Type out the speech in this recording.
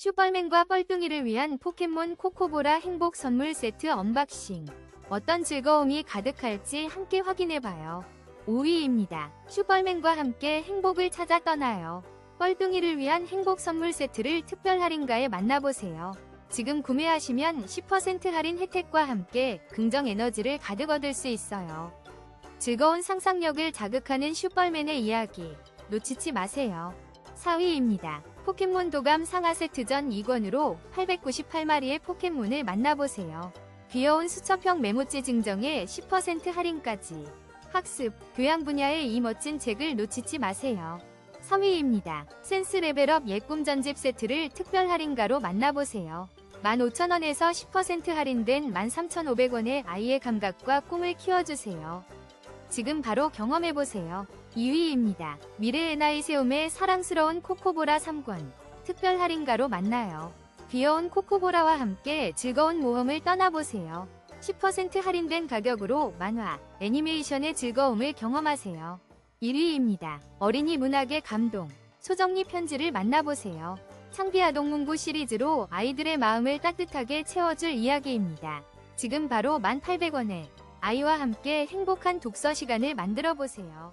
슈퍼맨과 뻘뚱이를 위한 포켓몬 코코보라 행복 선물 세트 언박싱. 어떤 즐거움이 가득할지 함께 확인해봐요. 5위입니다. 슈퍼맨과 함께 행복을 찾아 떠나요. 뻘뚱이를 위한 행복 선물 세트를 특별 할인가에 만나보세요. 지금 구매하시면 10% 할인 혜택과 함께 긍정 에너지를 가득 얻을 수 있어요. 즐거운 상상력을 자극하는 슈퍼맨의 이야기 놓치지 마세요. 4위입니다. 포켓몬 도감 상하 세트전 2권으로 898마리의 포켓몬을 만나보세요. 귀여운 수첩형 메모지 증정에 10% 할인까지. 학습, 교양 분야의 이 멋진 책을 놓치지 마세요. 3위입니다. 센스 레벨업 예꿈 전집 세트를 특별 할인가로 만나보세요. 15,000원에서 10% 할인된 13,500원의 아이의 감각과 꿈을 키워주세요. 지금 바로 경험해보세요. 2위입니다. 미래 에나이 세움의 사랑스러운 코코보라 3권 특별 할인가로 만나요. 귀여운 코코보라와 함께 즐거운 모험을 떠나보세요. 10% 할인된 가격으로 만화, 애니메이션의 즐거움을 경험하세요. 1위입니다. 어린이 문학의 감동, 소정리 편지를 만나보세요. 창비아동문고 시리즈로 아이들의 마음을 따뜻하게 채워줄 이야기입니다. 지금 바로 1,800원에 아이와 함께 행복한 독서 시간을 만들어 보세요.